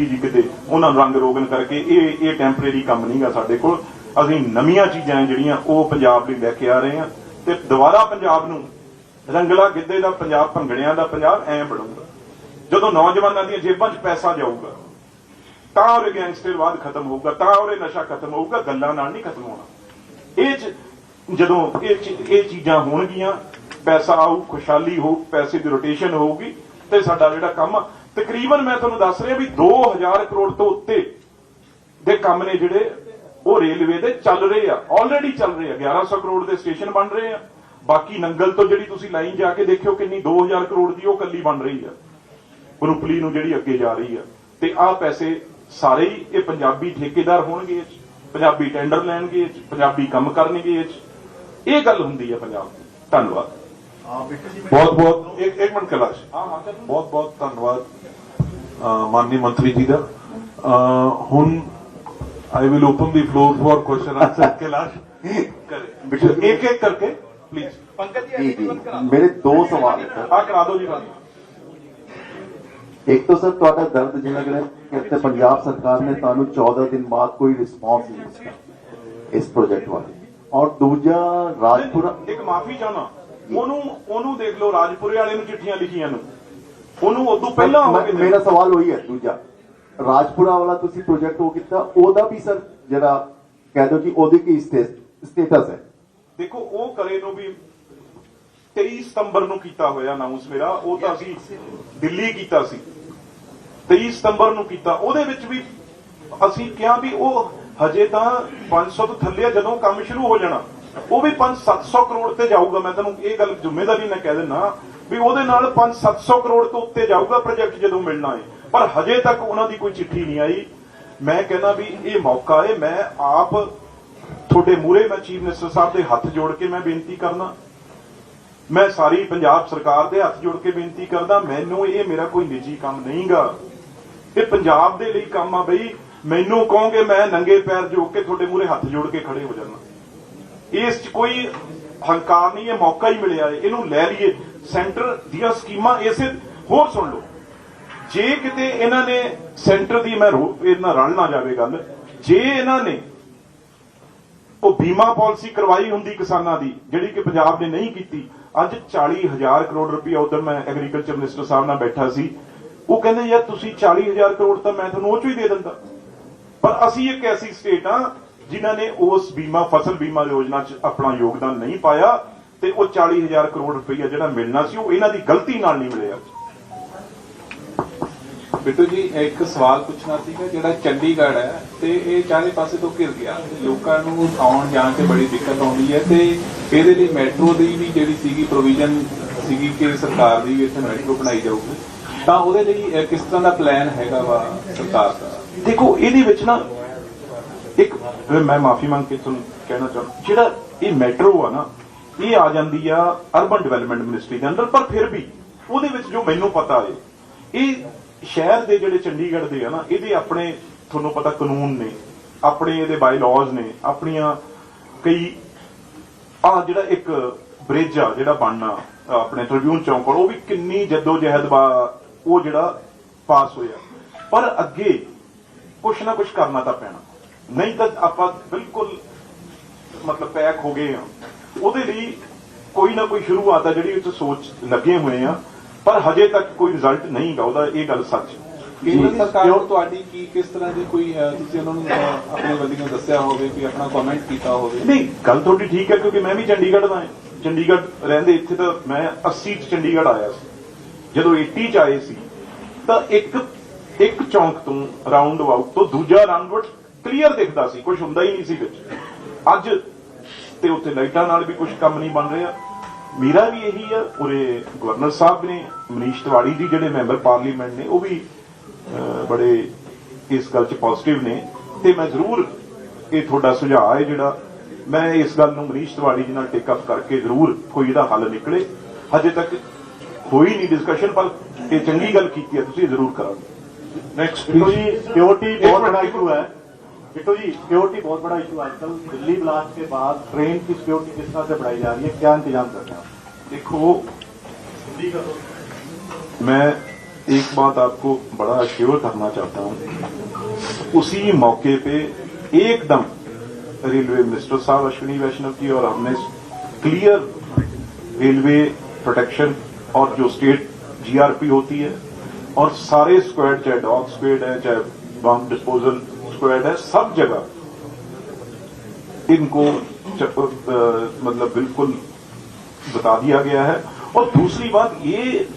ਛੁੱਟੀ ਜੀ ਕਿਤੇ ਉਹਨਾਂ ਨੂੰ ਰੰਗ ਰੋਗਨ ਕਰਕੇ ਇਹ ਇਹ ਟੈਂਪਰੇਰੀ ਕੰਮ ਨਹੀਂਗਾ ਸਾਡੇ ਕੋਲ। ਅਸੀਂ ਨਵੀਆਂ ਚੀਜ਼ਾਂ ਜਿਹੜੀਆਂ ਉਹ ਪੰਜਾਬ ਲਈ ਲੈ ਕੇ ਆ ਰਹੇ ਹਾਂ ਤੇ ਦੁਬਾਰਾ ਪੰਜਾਬ ਨੂੰ ਰੰਗਲਾ ਗਿੱਧੇ ਦਾ ਪੰਜਾਬ, ਭੰਗੜਿਆਂ ਦਾ ਪੰਜਾਬ ਐਂ ਬਣੂਗਾ ਜਦੋਂ ਨੌਜਵਾਨਾਂ ਦੀਆਂ ਜੇਬਾਂ 'ਚ ਪੈਸਾ ਜਾਊਗਾ, ਤਾਂ ਉਹ ਗੈਂਗਸਟਰਵਾਦ ਖਤਮ ਹੋਊਗਾ, ਤਾਂ ਉਹ ਨਸ਼ਾ ਖਤਮ ਹੋਊਗਾ, ਗੱਲਾਂ ਨਾਲ ਨਹੀਂ ਖਤਮ ਹੋਣਾ। ਇਹ ਜਦੋਂ ਇਹ ਇਹ ਚੀਜ਼ਾਂ ਹੋਣਗੀਆਂ, ਪੈਸਾ ਆਊ, ਖੁਸ਼ਹਾਲੀ ਹੋਊ, ਪੈਸੇ ਦੀ ਰੋਟੇਸ਼ਨ ਹੋਊਗੀ ਤੇ ਸਾਡਾ ਜਿਹੜਾ ਕੰਮ ਤਕਰੀਬਨ ਮੈਂ ਤੁਹਾਨੂੰ ਦੱਸ ਰਿਹਾ ਵੀ 2000 ਕਰੋੜ ਤੋਂ ਉੱਤੇ ਦੇ ਕੰਮ ਨੇ ਜਿਹੜੇ ਉਹ ਰੇਲਵੇ ਦੇ ਚੱਲ ਰਹੇ ਆ। ਆਲਰੇਡੀ ਚੱਲ ਰਹੇ ਆ। 1100 ਕਰੋੜ ਦੇ ਸਟੇਸ਼ਨ ਬਣ ਰਹੇ ਆ। ਬਾਕੀ ਨੰਗਲ ਤੋਂ ਜਿਹੜੀ ਤੁਸੀਂ ਲਾਈਨ ਜਾ ਕੇ ਦੇਖਿਓ ਕਿੰਨੀ 2000 ਕਰੋੜ ਦੀ ਉਹ ਕੱਲੀ ਬਣ ਰਹੀ ਆ। ਗਰੁੱਪਲੀ ਨੂੰ ਜਿਹੜੀ ਅੱਗੇ ਜਾ ਰਹੀ ਆ। ਤੇ ਆਹ ਪੈਸੇ ਸਾਰੇ ਹੀ ਇਹ ਪੰਜਾਬੀ ਠੇਕੇਦਾਰ ਹੋਣਗੇ ਇਹ 'ਚ ਪੰਜਾਬੀ ਟੈਂਡਰ ਲੈਣਗੇ ਇਹ 'ਚ ਪੰਜਾਬੀ ਕੰਮ ਕਰਨਗੇ ਇਹ 'ਚ। ਇਹ ਗੱਲ ਹੁੰਦੀ ਆ ਪੰਜਾਬ ਦੀ। ਧੰਨਵਾਦ। ਬਹੁਤ ਬਹੁਤ। ਇੱਕ ਇੱਕ ਮਿੰਟ ਕੈਲਾਸ਼। ਬਹੁਤ ਬਹੁਤ ਧੰਨਵਾਦ। ਮਾਨਨੀ ਮੰਤਰੀ ਜੀ ਦਾ। ਹੁਣ I will open the floor for question answer Kailash ਕਰੇ। ਇੱਕ ਇੱਕ ਕਰਕੇ ਪਲੀਜ਼ ਜੀ ਜੀ ਮੇਰੇ ਦੋ ਸਵਾਲ ਹੈ ਸਰ। ਆ ਕਰਾ ਦਿਓ ਜੀ ਗੱਲ ਇੱਕ ਤਾਂ ਸਰ ਤੁਹਾਡਾ ਦਰਦ ਜਿਹਾ ਲੱਗ ਰਿਹਾ ਹੈ ਕਿ ਪੰਜਾਬ ਸਰਕਾਰ ਨੇ ਤੁਹਾਨੂੰ 14 ਦਿਨ ਬਾਅਦ ਕੋਈ ਰਿਸਪਾਂਸ ਨਹੀਂ ਦਿੱਤਾ ਇਸ ਪ੍ਰੋਜੈਕਟ ਬਾਰੇ ਔਰ ਦੂਜਾ ਰਾਜਪੁਰਾ ਇੱਕ ਮਾਫੀ ਚਾਹਣਾ ਉਹਨੂੰ ਉਹਨੂੰ ਦੇਖ ਲਓ ਰਾਜਪੁਰੇ ਵਾਲੇ ਨੂੰ ਚਿੱਠੀਆਂ ਲਿਖੀਆਂ ਨੂੰ। ਉਹਨੂੰ ਉਦੋਂ ਪਹਿਲਾਂ ਹੋ ਕੇ ਮੇਰਾ ਸਵਾਲ ਉਹੀ ਹੈ ਦੂਜਾ। ਰਾਜਪੁਰਾ ਵਾਲਾ ਤੁਸੀਂ ਪ੍ਰੋਜੈਕਟ ਉਹ ਕੀਤਾ ਉਹਦਾ ਵੀ ਸਰ ਜਿਹੜਾ ਕਹਿ ਦਿਓ ਕਿ ਉਹਦੀ ਕੀ ਸਟੇਟਸ ਹੈ? ਦੇਖੋ ਉਹ ਕਰੇ ਨੂੰ ਵੀ 23 ਸਤੰਬਰ ਨੂੰ ਕੀਤਾ ਹੋਇਆ ਅਨਾਉਂਸ ਮੇਰਾ ਉਹ ਤਾਂ ਅਸੀਂ ਦਿੱਲੀ ਕੀਤਾ ਸੀ। 23 ਸਤੰਬਰ ਨੂੰ ਕੀਤਾ। ਉਹਦੇ ਵਿੱਚ ਵੀ ਅਸੀਂ ਕਿਹਾ ਵੀ ਉਹ ਹਜੇ ਤਾਂ 500 ਤੋਂ ਥੱਲੇ ਜਦੋਂ ਕੰਮ ਸ਼ੁਰੂ ਹੋ ਜਾਣਾ। ਉਹ ਵੀ 5-700 ਕਰੋੜ ਤੇ ਜਾਊਗਾ। ਮੈਂ ਤੁਹਾਨੂੰ ਇਹ ਗੱਲ ਜ਼ਿੰਮੇਵਾਰੀ ਨਾਲ ਕਹਿ ਦਿੰਦਾ ਵੀ ਉਹਦੇ ਨਾਲ 5-700 ਕਰੋੜ ਤੋਂ ਉੱਤੇ ਜਾਊਗਾ ਪ੍ਰੋਜੈਕਟ ਜਦੋਂ ਮਿਲਣਾ ਹੈ ਪਰ ਹਜੇ ਤੱਕ ਉਹਨਾਂ ਦੀ ਕੋਈ ਚਿੱਠੀ ਨਹੀਂ ਆਈ। ਮੈਂ ਕਹਿੰਦਾ ਵੀ ਇਹ ਮੌਕਾ ਹੈ ਮੈਂ ਆਪ ਤੁਹਾਡੇ ਮੂਹਰੇ, ਮੈਂ ਚੀਫ ਮਿਨਿਸਟਰ ਸਾਹਿਬ ਦੇ ਹੱਥ ਜੋੜ ਕੇ ਮੈਂ ਬੇਨਤੀ ਕਰਨਾ। ਮੈਂ ਸਾਰੀ ਪੰਜਾਬ ਸਰਕਾਰ ਦੇ ਹੱਥ ਜੋੜ ਕੇ ਬੇਨਤੀ ਕਰਦਾ, ਮੈਨੂੰ ਇਹ ਮੇਰਾ ਕੋਈ ਨਿੱਜੀ ਕੰਮ ਨਹੀਂਗਾ। ਇਹ ਪੰਜਾਬ ਦੇ ਲਈ ਕੰਮ ਆ ਬਈ। ਮੈਨੂੰ ਕਹੋਗੇ ਮੈਂ ਨੰਗੇ ਪੈਰ ਜੋ ਕੇ ਤੁਹਾਡੇ ਮੂਹਰੇ ਹੱਥ ਜੋੜ ਕੇ ਖੜੇ ਹੋ ਜਾਣਾ। ਇਸ 'ਚ ਕੋਈ ਹੰਕਾਰ ਨਹੀਂ, ਇਹ ਮੌਕਾ ਹੀ ਮਿਲਿਆ ਇਹਨੂੰ ਲੈ ਲਈਏ। ਸੈਂਟਰ ਦੀਆਂ ਸਕੀਮਾਂ ਇਸੇ ਹੋਰ ਸੁਣ ਲਓ। ਜੇ ਕਿਤੇ ਇਹਨਾਂ ਨੇ ਸੈਂਟਰ ਦੀ ਮੈਂ ਇਹਨਾਂ ਰਲ ਨਾ ਜਾਵੇ ਗੱਲ, ਜੇ ਇਹਨਾਂ ਨੇ ਉਹ ਬੀਮਾ ਪਾਲਿਸੀ ਕਰਵਾਈ ਹੁੰਦੀ ਕਿਸਾਨਾਂ ਦੀ, ਜਿਹੜੀ ਕਿ ਪੰਜਾਬ ਨੇ ਨਹੀਂ ਕੀਤੀ, ਅੱਜ 40000 ਕਰੋੜ ਰੁਪਇਆ ਉਧਰ ਮੈਂ ਐਗਰੀਕਲਚਰ ਮਿਨਿਸਟਰ ਸਾਹਿਬ ਨਾਲ ਬੈਠਾ ਸੀ, ਉਹ ਕਹਿੰਦੇ, ਯਾਰ ਤੁਸੀਂ 40000 ਕਰੋੜ ਤਾਂ ਮੈਂ ਤੁਹਾਨੂੰ ਉਹ ਚੋਂ ਹੀ ਦੇ ਦਿੰਦਾ। ਪਰ ਅਸੀਂ ਇੱਕ ਐਸੀ ਸਟੇਟ ਆ, ਜਿਨ੍ਹਾਂ ਨੇ ਉਸ ਬੀਮਾ, ਫਸਲ ਬੀਮਾ ਯੋਜਨਾ 'ਚ ਆਪਣਾ ਯੋਗਦਾਨ ਨਹੀਂ ਪਾਇਆ ਤੇ ਉਹ 40000 ਕਰੋੜ ਰੁਪਇਆ ਜਿਹੜਾ ਮਿਲਣਾ ਸੀ ਉਹ ਇਹਨਾਂ ਦੀ ਗਲਤੀ ਨਾਲ ਨਹੀਂ ਮਿਲਿਆ ਬਿੱਟੂ ਜੀ ਇੱਕ ਸਵਾਲ ਪੁੱਛਣਾ ਸੀਗਾ ਜਿਹੜਾ ਚੰਡੀਗੜ੍ਹ ਹੈ ਤੇ ਇਹ ਚਾਰੇ ਪਾਸੇ ਤੋਂ ਘਿਰ ਗਿਆ। ਲੋਕਾਂ ਨੂੰ ਆਉਣ ਜਾਣ 'ਚ ਬੜੀ ਦਿੱਕਤ ਆਉਂਦੀ ਹੈ ਤੇ ਇਹਦੇ ਲਈ ਮੈਟਰੋ ਦੀ ਵੀ ਜਿਹੜੀ ਸੀਗੀ ਪ੍ਰੋਵੀਜ਼ਨ ਸੀਗੀ ਕਿ ਸਰਕਾਰ ਦੀ ਵੀ ਇੱਥੇ ਮੈਟਰੋ ਬਣਾਈ ਜਾਊਗੀ। ਤਾਂ ਉਹਦੇ ਲਈ ਕਿਸ ਤਰ੍ਹਾਂ ਦਾ ਪਲਾਨ ਹੈਗਾ ਵਾ ਸਰਕਾਰ ਦਾ? ਦੇਖੋ ਇਹਦੇ ਵਿੱਚ ਨਾ ਇੱਕ ਮੈਂ ਮਾਫੀ ਮੰਗ ਕੇ ਤੁਹਾਨੂੰ ਕਹਿਣਾ ਚਾਹੁੰਦਾ ਜਿਹੜਾ ਇਹ ਮੈਟਰੋ ਆ ਨਾ ਇਹ ਆ ਜਾਂਦੀ ਆ ਅਰਬਨ ਡਿਵੈਲਪਮੈਂਟ ਮਿਨਿਸਟਰੀ ਦੇ ਅੰਦਰ ਪਰ ਫਿਰ ਵੀ ਉਹਦੇ ਵਿੱਚ ਜੋ ਮੈਨੂੰ ਪਤਾ ਹੈ, ਇਹ ਸ਼ਹਿਰ ਦੇ ਜਿਹੜੇ ਚੰਡੀਗੜ੍ਹ ਦੇ ਆ ਨਾ, ਇਹਦੇ ਆਪਣੇ ਤੁਹਾਨੂੰ ਪਤਾ ਕਾਨੂੰਨ ਨੇ, ਆਪਣੇ ਇਹਦੇ ਬਾਈ ਲਾਜ਼ ਨੇ, ਆਪਣੀਆਂ ਕਈ ਆ ਜਿਹੜਾ ਇੱਕ ਬ੍ਰਿਜ ਆ, ਜਿਹੜਾ ਬਣਨਾ, ਆਪਣੇ ਟ੍ਰਿਬਿਊਨ ਚੌਂਕ ਕੋਲ, ਉਹ ਵੀ ਕਿੰਨੀ ਜਹਿਦ ਬਾ ਉਹ ਜਿਹੜਾ ਪਾਸ ਹੋਇਆ। ਪਰ ਅੱਗੇ ਕੁਛ ਨਾ ਕੁਛ ਕਰਨਾ ਤਾਂ ਪੈਣਾ। ਨਹੀਂ ਤਾਂ ਆਪਾਂ ਬਿਲਕੁਲ ਮਤਲਬ ਪੈਕ ਹੋ ਗਏ ਆ। ਉਹਦੇ ਲਈ ਕੋਈ ਨਾ ਕੋਈ ਸ਼ੁਰੂਆਤ ਆ ਜਿਹੜੀ ਵਿੱਚ ਸੋਚ ਲੱਗੇ ਹੋਏ ਆ ਪਰ ਹਜੇ ਤੱਕ ਕੋਈ ਰਿਜ਼ਲਟ ਨਹੀਂਗਾ ਉਹਦਾ ਇਹ ਗੱਲ ਸੱਚ। ਕੇਂਦਰ ਸਰਕਾਰ ਨੂੰ ਤੁਹਾਡੀ ਕੀ ਕਿਸ ਤਰ੍ਹਾਂ ਦੀ ਕੋਈ ਤੁਸੀਂ ਉਹਨਾਂ ਨੂੰ ਆਪਣੇ ਵੱਲੋਂ ਦੱਸਿਆ ਹੋਵੇ ਕਿ ਆਪਣਾ ਕਮੈਂਟ ਕੀਤਾ ਹੋਵੇ? ਨਹੀਂ ਗੱਲ ਤੁਹਾਡੀ ਠੀਕ ਹੈ ਕਿਉਂਕਿ ਮੈਂ ਵੀ ਚੰਡੀਗੜ੍ਹ ਦਾ ਹਾਂ। ਚੰਡੀਗੜ੍ਹ ਰਹਿੰਦੇ ਇੱਥੇ ਤਾਂ ਮੈਂ 80 ਚ ਚੰਡੀਗੜ੍ਹ ਆਇਆ ਸੀ। ਜਦੋਂ 80 ਚ ਆਏ ਸੀ ਤਾਂ ਇੱਕ ਇੱਕ ਚੌਂਕ ਤੋਂ ਰਾਉਂਡ ਅਬਾਊਟ ਤੋਂ ਦੂਜਾ ਰਾਉਂਡ ਕਲੀਅਰ ਦਿਖਦਾ ਸੀ ਕੁਝ ਹੁੰਦਾ ਹੀ ਨਹੀਂ ਸੀ ਵਿੱਚ। ਅੱਜ ਤੇ ਉੱਥੇ ਲਾਈਟਾਂ ਨਾਲ ਵੀ ਕੁਝ ਕੰਮ ਨਹੀਂ ਬਣ ਰਿਹਾ। ਮੇਰਾ ਵੀ ਇਹੀ ਹੈ ਉਰੇ ਗਵਰਨਰ ਸਾਹਿਬ ਨੇ ਮਨੀਸ਼ ਤਿਵਾੜੀ ਜੀ ਜਿਹੜੇ ਮੈਂਬਰ ਪਾਰਲੀਮੈਂਟ ਨੇ ਉਹ ਵੀ ਬੜੇ ਇਸ ਗੱਲ 'ਚ ਪੋਜ਼ਿਟਿਵ ਨੇ। ਤੇ ਮੈਂ ਜ਼ਰੂਰ ਇਹ ਤੁਹਾਡਾ ਸੁਝਾਅ ਹੈ ਜਿਹੜਾ ਮੈਂ ਇਸ ਗੱਲ ਨੂੰ ਮਨੀਸ਼ ਤਿਵਾੜੀ ਜੀ ਨਾਲ ਟੇਕ ਅਪ ਕਰਕੇ ਜ਼ਰੂਰ ਕੋਈ ਇਹਦਾ ਹੱਲ ਨਿਕਲੇ। ਹਜੇ ਤੱਕ ਹੋਈ ਨਹੀਂ ਡਿਸਕਸ਼ਨ ਪਰ ਇਹ ਚੰਗੀ ਗੱਲ ਕੀਤੀ ਹੈ ਤੁਸੀਂ ਜ਼ਰੂਰ ਕਰਾਂਗੇ। ਨੈਕਸਟ ਜੀ ਪਿਓਰਟੀ ਬਹੁਤ ਬੜਾ ਇਸ਼ੂ ਹੈ। बिटो जी सिक्योरिटी बहुत बड़ा इशू आजकल। दिल्ली ब्लास्ट के बाद ट्रेन की सिक्योरिटी किस तरह से बढ़ाई जा रही है क्या इंतज़ाम कर रहे हैं देखो तो- मैं एक बात आपको बड़ा अश्योर करना चाहता हूँ। उसी मौके पे एकदम रेलवे मिनिस्टर साहब अश्विनी वैष्णव जी और हमने क्लियर रेलवे प्रोटेक्शन और जो स्टेट जीआरपी होती है और सारे स्क्वाड चाहे डॉग स्क्वेड है चाहे बम डिस्पोजल स्क्वाड है सब जगह। इनको मतलब बिल्कुल बता दिया गया है। और दूसरी बात, ये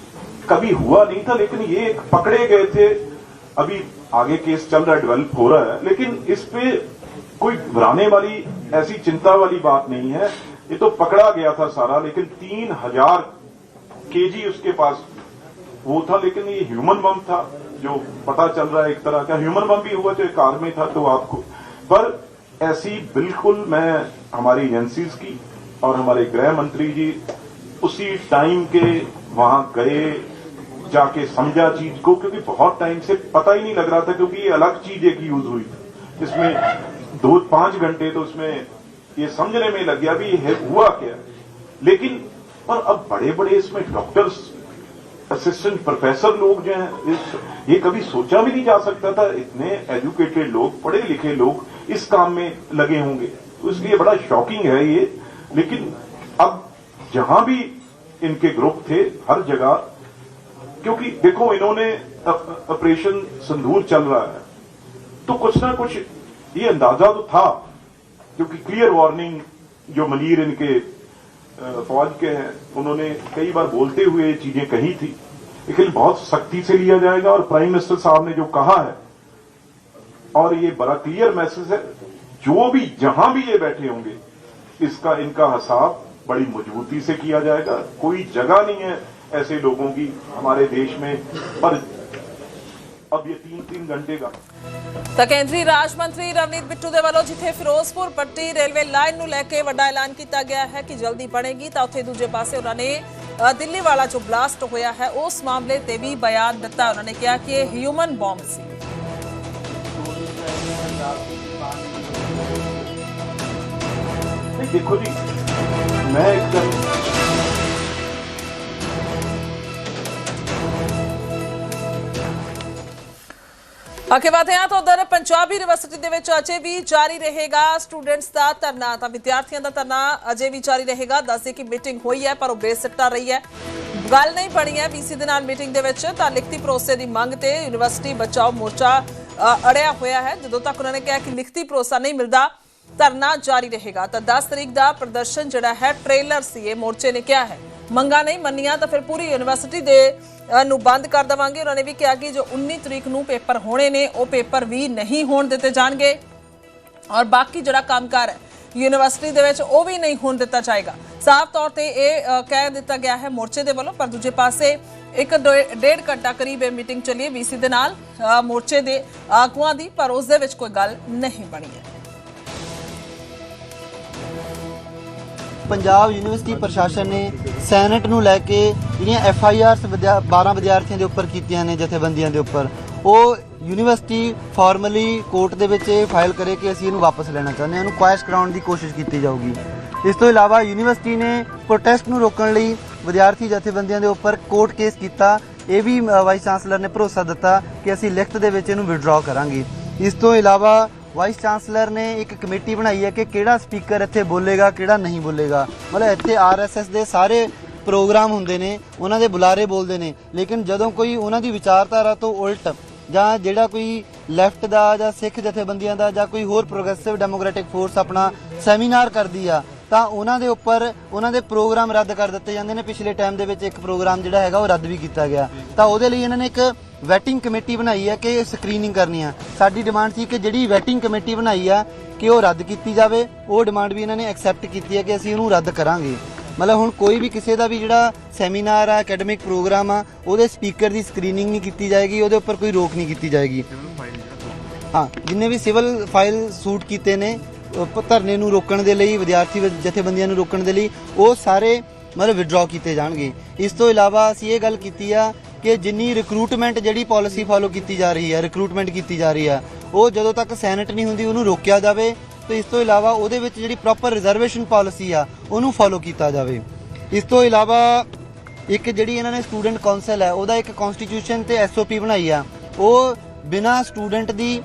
कभी हुआ नहीं था, लेकिन ये पकड़े गए थे। अभी आगे केस चल रहा है डेवलप हो रहा है, लेकिन इस पे कोई घबराने वाली ऐसी चिंता वाली बात नहीं है। ये तो पकड़ा गया था सारा, लेकिन तीन हज़ार केजी उसके पास वो था, लेकिन ये ह्यूमन बम था। जो पता चल रहा है एक तरह का ह्यूमन बम भी हुआ जो एक कार में था तो आपको। पर ऐसी बिल्कुल मैं हमारी एजेंसीज की और हमारे गृह मंत्री जी उसी टाइम के वहाँ गए, जाके समझा चीज़ को, क्योंकि बहुत टाइम से पता ही नहीं लग रहा था क्योंकि ये अलग चीज़ एक यूज़ हुई। थी इसमें दो, पाँच घंटे तो इसमें ये समझने में लग गया भी ये हुआ क्या? लेकिन पर अब बड़े बड़े इसमें डॉक्टर्स असिस्टेंट प्रोफेसर लोग जो हैं ये कभी सोचा भी नहीं जा सकता था, इतने एजुकेटेड लोग पढ़े लिखे लोग इस काम में लगे होंगे। तो इसलिए बड़ा शॉकिंग है ये। लेकिन अब जहाँ भी इनके ग्रुप थे, हर जगह, क्योंकि देखो इन्होंने ऑपरेशन संधूर चल रहा है। तो कुछ ना कुछ ये अंदाज़ा तो था, क्योंकि क्लियर वार्निंग जो मनीर इनके फौज के हैं। उन्होंने कई बार बोलते हुए ये चीज़ें कही थी। लेकिन बहुत सख्ती से लिया जाएगा और प्राइम मिनिस्टर साहब ने जो कहा है, और ये बड़ा क्लियर मैसेज है, जो भी, जहाँ भी ये बैठे होंगे, इसका, इनका हिसाब बड़ी मजबूती से किया जाएगा। कोई जगह नहीं है ऐसे लोगों की, हमारे देश में, पर अब ये तीन तीन घंटे का ਤਾਂ ਕੇਂਦਰੀ ਰਾਜ ਮੰਤਰੀ ਰਵਨੀਤ ਬਿੱਟੂ ਦੇ ਵੱਲੋਂ ਜਿੱਥੇ ਫਿਰੋਜ਼ਪੁਰ ਪੱਟੀ ਰੇਲਵੇ ਲਾਈਨ ਨੂੰ ਲੈ ਕੇ ਵੱਡਾ ਐਲਾਨ ਕੀਤਾ ਗਿਆ ਹੈ ਕਿ ਜਲਦੀ ਬਣੇਗੀ ਤਾਂ ਉੱਥੇ ਦੂਜੇ ਪਾਸੇ ਉਹਨਾਂ ਨੇ ਅ, ਦਿੱਲੀ ਵਾਲਾ ਜੋ ਬਲਾਸਟ ਹੋਇਆ ਹੈ ਉਸ ਮਾਮਲੇ ਤੇ ਵੀ ਬਿਆਨ ਦਿੱਤਾ ਉਹਨਾਂ ਨੇ ਕਿਹਾ ਕਿ ਇਹ ਹਿਊਮਨ ਬੰਬ ਸੀ नहीं देखो जी मैं एकदम ਅੱਗੇ ਵਧਦੇ ਹਾਂ ਤਾਂ ਉਧਰ ਪੰਜਾਬ ਯੂਨੀਵਰਸਿਟੀ ਦੇ ਵਿੱਚ ਅਜੇ ਵੀ ਜਾਰੀ ਰਹੇਗਾ ਸਟੂਡੈਂਟਸ ਦਾ ਧਰਨਾ। ਤਾਂ ਵਿਦਿਆਰਥੀਆਂ ਦਾ ਧਰਨਾ ਅਜੇ ਵੀ ਜਾਰੀ ਰਹੇਗਾ। ਦੱਸਦੇ ਕਿ ਮੀਟਿੰਗ ਹੋਈ ਹੈ, ਪਰ ਉਹ ਬੇਸਿੱਟਾ ਰਹੀ ਹੈ। ਗੱਲ ਨਹੀਂ ਬਣੀ ਹੈ ਵੀਸੀ ਦੇ ਨਾਲ ਮੀਟਿੰਗ ਦੇ ਵਿੱਚ। ਤਾਂ ਲਿਖਤੀ ਭਰੋਸੇ ਦੀ ਮੰਗ ਤੇ ਯੂਨੀਵਰਸਿਟੀ ਬਚਾਓ ਮੋਰਚਾ ਅੜਿਆ ਹੋਇਆ ਹੈ। ਜਦੋਂ ਤੱਕ ਉਹਨਾਂ ਨੇ ਕਿਹਾ ਕਿ ਲਿਖਤੀ ਭਰੋਸਾ ਨਹੀਂ ਮਿਲਦਾ, ਧਰਨਾ ਜਾਰੀ ਰਹੇਗਾ। ਤਾਂ 10 ਤਰੀਕ ਦਾ ਪ੍ਰਦਰਸ਼ਨ ਜਿਹੜਾ ਹੈ, ਟ੍ਰੇਲਰ ਸੀ ਇਹ, ਮੋਰਚੇ ਨੇ ਕਿਹਾ ਹੈ। ਮੰਗਾਂ ਨਹੀਂ ਮੰਨੀਆਂ ਤਾਂ ਫਿਰ ਪੂਰੀ ਯੂਨੀਵਰਸਿਟੀ ਦੇ ਨੂੰ ਬੰਦ ਕਰ ਦੇਵਾਂਗੇ। ਉਹਨਾਂ ਨੇ ਵੀ ਕਿਹਾ ਕਿ ਜੋ 19 ਤਰੀਕ ਨੂੰ ਪੇਪਰ ਹੋਣੇ ਨੇ, ਉਹ ਪੇਪਰ ਵੀ ਨਹੀਂ ਹੋਣ ਦਿੱਤੇ ਜਾਣਗੇ। ਔਰ ਬਾਕੀ ਜਿਹੜਾ ਕੰਮਕਾਰ ਹੈ, ਯੂਨੀਵਰਸਿਟੀ ਦੇ ਵਿੱਚ ਉਹ ਵੀ ਨਹੀਂ ਹੋਣ ਦਿੱਤਾ ਜਾਏਗਾ। ਸਾਫ਼ ਤੌਰ ਤੇ ਇਹ ਕਹਿ ਦਿੱਤਾ ਗਿਆ ਹੈ ਮੋਰਚੇ ਦੇ ਵੱਲੋਂ, ਪਰ ਦੂਜੇ ਪਾਸੇ ਇੱਕ ਦੋ- ਡੇਢ ਘੰਟਾ ਕਰੀਬ ਇਹ ਮੀਟਿੰਗ ਚੱਲੀ ਹੈ ਵੀਸੀ ਦੇ ਨਾਲ ਮੋਰਚੇ ਦੇ ਆਗੂਆਂ ਦੀ, ਪਰ ਉਸ ਦੇ ਵਿੱਚ ਕੋਈ ਗੱਲ ਨਹੀਂ ਬਣੀ ਹੈ। ਪੰਜਾਬ ਯੂਨੀਵਰਸਿਟੀ ਪ੍ਰਸ਼ਾਸਨ ਨੇ ਸੈਨੇਟ ਨੂੰ ਲੈ ਕੇ ਜਿਹੜੀਆਂ ਐਫ ਆਈ ਆਰਸ 12 ਵਿਦਿਆਰਥੀਆਂ ਦੇ ਉੱਪਰ ਕੀਤੀਆਂ ਨੇ ਜਥੇਬੰਦੀਆਂ ਦੇ ਉੱਪਰ, ਉਹ ਯੂਨੀਵਰਸਿਟੀ ਫਾਰਮਲੀ ਕੋਰਟ ਦੇ ਵਿੱਚ ਇਹ ਫਾਈਲ ਕਰੇ ਕਿ ਅਸੀਂ ਇਹਨੂੰ ਵਾਪਸ ਲੈਣਾ ਚਾਹੁੰਦੇ ਹਾਂ, ਇਹਨੂੰ ਕੁਐਸ਼ ਕਰਾਉਣ ਦੀ ਕੋਸ਼ਿਸ਼ ਕੀਤੀ ਜਾਊਗੀ। ਇਸ ਤੋਂ ਇਲਾਵਾ ਯੂਨੀਵਰਸਿਟੀ ਨੇ ਪ੍ਰੋਟੈਸਟ ਨੂੰ ਰੋਕਣ ਲਈ ਵਿਦਿਆਰਥੀ ਜਥੇਬੰਦੀਆਂ ਦੇ ਉੱਪਰ ਕੋਰਟ ਕੇਸ ਕੀਤਾ। ਇਹ ਵੀ ਵਾਈਸ ਚਾਂਸਲਰ ਨੇ ਭਰੋਸਾ ਦਿੱਤਾ ਕਿ ਅਸੀਂ ਲਿਖਤ ਦੇ ਵਿੱਚ ਇਹਨੂੰ ਵਿਡਰਾਅ ਕਰਾਂਗੇ। ਇਸ ਤੋਂ ਇਲਾਵਾ ਵਾਈਸ ਚਾਂਸਲਰ ਨੇ ਇੱਕ ਕਮੇਟੀ ਬਣਾਈ ਹੈ ਕਿ ਕਿਹੜਾ ਸਪੀਕਰ ਇੱਥੇ ਬੋਲੇਗਾ, ਕਿਹੜਾ ਨਹੀਂ ਬੋਲੇਗਾ। ਮਤਲਬ ਇੱਥੇ ਆਰਐਸਐਸ ਦੇ ਸਾਰੇ ਪ੍ਰੋਗਰਾਮ ਹੁੰਦੇ ਨੇ, ਉਹਨਾਂ ਦੇ ਬੁਲਾਰੇ ਬੋਲਦੇ ਨੇ, ਲੇਕਿਨ ਜਦੋਂ ਕੋਈ ਉਹਨਾਂ ਦੀ ਵਿਚਾਰਧਾਰਾ ਤੋਂ ਉਲਟ ਜਾਂ ਜਿਹੜਾ ਕੋਈ ਲੈਫਟ ਦਾ ਜਾਂ ਸਿੱਖ ਜਥੇਬੰਦੀਆਂ ਦਾ ਜਾਂ ਕੋਈ ਹੋਰ ਪ੍ਰੋਗਰੈਸਿਵ ਡੈਮੋਕ੍ਰੈਟਿਕ ਫੋਰਸ ਆਪਣਾ ਸੈਮੀਨਾਰ ਕਰਦੀ ਆ, ਤਾਂ ਉਹਨਾਂ ਦੇ ਉੱਪਰ ਉਹਨਾਂ ਦੇ ਪ੍ਰੋਗਰਾਮ ਰੱਦ ਕਰ ਦਿੱਤੇ ਜਾਂਦੇ ਨੇ। ਪਿਛਲੇ ਟਾਈਮ ਦੇ ਵਿੱਚ ਇੱਕ ਪ੍ਰੋਗਰਾਮ ਜਿਹੜਾ ਹੈਗਾ ਉਹ ਰੱਦ ਵੀ ਕੀਤਾ ਗਿਆ। ਤਾਂ ਉਹਦੇ ਲਈ ਇਹਨਾਂ ਨੇ ਇੱਕ ਵੈਟਿੰਗ ਕਮੇਟੀ ਬਣਾਈ ਹੈ ਕਿ ਸਕਰੀਨਿੰਗ ਕਰਨੀ ਆ। ਸਾਡੀ ਡਿਮਾਂਡ ਸੀ ਕਿ ਜਿਹੜੀ ਵੈਟਿੰਗ ਕਮੇਟੀ ਬਣਾਈ ਆ, ਕਿ ਉਹ ਰੱਦ ਕੀਤੀ ਜਾਵੇ। ਉਹ ਡਿਮਾਂਡ ਵੀ ਇਹਨਾਂ ਨੇ ਐਕਸੈਪਟ ਕੀਤੀ ਹੈ ਕਿ ਅਸੀਂ ਉਹਨੂੰ ਰੱਦ ਕਰਾਂਗੇ। ਮਤਲਬ ਹੁਣ ਕੋਈ ਵੀ ਕਿਸੇ ਦਾ ਵੀ ਜਿਹੜਾ ਸੈਮੀਨਾਰ ਆ ਅਕੈਡਮਿਕ ਪ੍ਰੋਗਰਾਮ ਆ, ਉਹਦੇ ਸਪੀਕਰ ਦੀ ਸਕਰੀਨਿੰਗ ਨਹੀਂ ਕੀਤੀ ਜਾਏਗੀ, ਉਹਦੇ ਉੱਪਰ ਕੋਈ ਰੋਕ ਨਹੀਂ ਕੀਤੀ ਜਾਏਗੀ। ਹਾਂ, ਜਿੰਨੇ ਵੀ ਸਿਵਲ ਫਾਈਲ ਸੂਟ ਕੀਤੇ ਨੇ ਅਹ ਧਰਨੇ ਨੂੰ ਰੋਕਣ ਦੇ ਲਈ, ਵਿਦਿਆਰਥੀ ਜਥੇਬੰਦੀਆਂ ਨੂੰ ਰੋਕਣ ਦੇ ਲਈ, ਉਹ ਸਾਰੇ ਮਤਲਬ ਵਿਡਰਾਅ ਕੀਤੇ ਜਾਣਗੇ। ਇਸ ਤੋਂ ਇਲਾਵਾ ਅਸੀਂ ਇਹ ਗੱਲ ਕੀਤੀ ਆ ਕਿ ਜਿੰਨੀ ਰਿਕਰੂਟਮੈਂਟ ਜਿਹੜੀ ਪਾਲਿਸੀ ਫਾਲੋ ਕੀਤੀ ਜਾ ਰਹੀ ਹੈ ਰਿਕਰੂਟਮੈਂਟ ਕੀਤੀ ਜਾ ਰਹੀ ਹੈ, ਉਹ ਜਦੋਂ ਤੱਕ ਸੈਨੇਟ ਨਹੀਂ ਹੁੰਦੀ, ਉਹਨੂੰ ਰੋਕਿਆ ਜਾਵੇ ਤੇ ਇਸ ਤੋਂ ਇਲਾਵਾ ਉਹਦੇ ਵਿੱਚ ਜਿਹੜੀ ਪ੍ਰੋਪਰ ਰਿਜ਼ਰਵੇਸ਼ਨ ਪਾਲਿਸੀ ਆ, ਉਹਨੂੰ ਫਾਲੋ ਕੀਤਾ ਜਾਵੇ। ਇਸ ਤੋਂ ਇਲਾਵਾ ਇੱਕ ਜਿਹੜੀ ਇਹਨਾਂ ਨੇ ਸਟੂਡੈਂਟ ਕਾਉਂਸਲ ਹੈ, ਉਹਦਾ ਇੱਕ ਕਨਸਟੀਟਿਊਸ਼ਨ ਤੇ ਐਸਓਪੀ ਬਣਾਈ ਆ, ਉਹ ਬਿਨਾ ਸਟੂਡੈਂਟ ਦੀ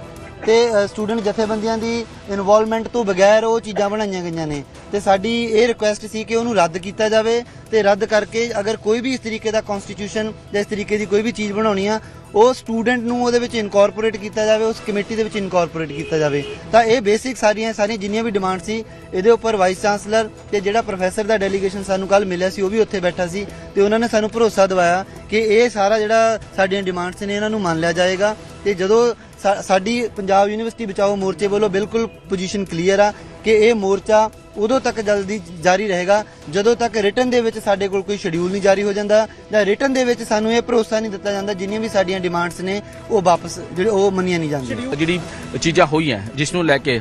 ਤੇ ਸਟੂਡੈਂਟ ਜਥੇਬੰਦੀਆਂ ਦੀ ਇਨਵੋਲਵਮੈਂਟ ਤੋਂ ਬਗੈਰ ਉਹ ਚੀਜ਼ਾਂ ਬਣਾਈਆਂ ਗਈਆਂ ਨੇ। ਤੇ ਸਾਡੀ ਇਹ ਰਿਕੁਐਸਟ ਸੀ ਕਿ ਉਹਨੂੰ ਰੱਦ ਕੀਤਾ ਜਾਵੇ ਤੇ ਰੱਦ ਕਰਕੇ ਅਗਰ ਕੋਈ ਵੀ ਇਸ ਤਰੀਕੇ ਦਾ ਕਨਸਟੀਟਿਊਸ਼ਨ ਜਾਂ ਇਸ ਤਰੀਕੇ ਦੀ ਕੋਈ ਵੀ ਚੀਜ਼ ਬਣਾਉਣੀ ਆ, ਉਹ ਸਟੂਡੈਂਟ ਨੂੰ ਉਹਦੇ ਵਿੱਚ ਇਨਕੋਰਪੋਰੇਟ ਕੀਤਾ ਜਾਵੇ, ਉਸ ਕਮੇਟੀ ਦੇ ਵਿੱਚ ਇਨਕੋਰਪੋਰੇਟ ਕੀਤਾ ਜਾਵੇ। ਤਾਂ ਇਹ ਬੇਸਿਕ ਸਾਰੀਆਂ ਸਾਰੀਆਂ ਜਿੰਨੀਆਂ ਵੀ ਡਿਮਾਂਡ ਸੀ, ਇਹਦੇ ਉੱਪਰ ਵਾਈਸ ਚਾਂਸਲਰ ਤੇ ਜਿਹੜਾ ਪ੍ਰੋਫੈਸਰ ਦਾ ਡੈਲੀਗੇਸ਼ਨ ਸਾਨੂੰ ਕੱਲ ਮਿਲਿਆ ਸੀ, ਉਹ ਵੀ ਉੱਥੇ ਬੈਠਾ ਸੀ ਤੇ ਉਹਨਾਂ ਨੇ ਸਾਨੂੰ ਭਰੋਸਾ ਦਿਵਾਇਆ ਕਿ ਇਹ ਸਾਰਾ ਜਿਹੜਾ ਸਾਡੀਆਂ ਡਿਮਾਂਡਸ ਨੇ, ਇਹਨਾਂ ਨੂੰ ਮੰਨ ਲਿਆ ਜਾਏਗਾ। ਤੇ ਜਦੋਂ ਸਾਡੀ ਪੰਜਾਬ ਯੂਨੀਵਰਸਿਟੀ ਬਚਾਓ ਮੋਰਚੇ ਵੱਲੋਂ ਬਿਲਕੁਲ ਪੋਜੀਸ਼ਨ ਕਲੀਅਰ ਆ ਕਿ ਇਹ ਮੋਰਚਾ ਉਦੋਂ ਤੱਕ ਜਲਦੀ ਜਾਰੀ ਰਹੇਗਾ ਜਦੋਂ ਤੱਕ ਰਿਟਰਨ ਦੇ ਵਿੱਚ ਸਾਡੇ ਕੋਲ ਕੋਈ ਸ਼ਡਿਊਲ ਨਹੀਂ ਜਾਰੀ ਹੋ ਜਾਂਦਾ ਜਾਂ ਰਿਟਰਨ ਦੇ ਵਿੱਚ ਸਾਨੂੰ ਇਹ ਭਰੋਸਾ ਨਹੀਂ ਦਿੱਤਾ ਜਾਂਦਾ ਜਿੰਨੀਆਂ ਵੀ ਸਾਡੀਆਂ ਡਿਮਾਂਡਸ ਨੇ ਉਹ ਵਾਪਸ ਜਿਹੜੇ ਉਹ ਮੰਨੀਆਂ ਨਹੀਂ ਜਾਂਦੀਆਂ। ਜਿਹੜੀ ਚੀਜ਼ਾਂ ਹੋਈਆਂ ਜਿਸ ਨੂੰ ਲੈ ਕੇ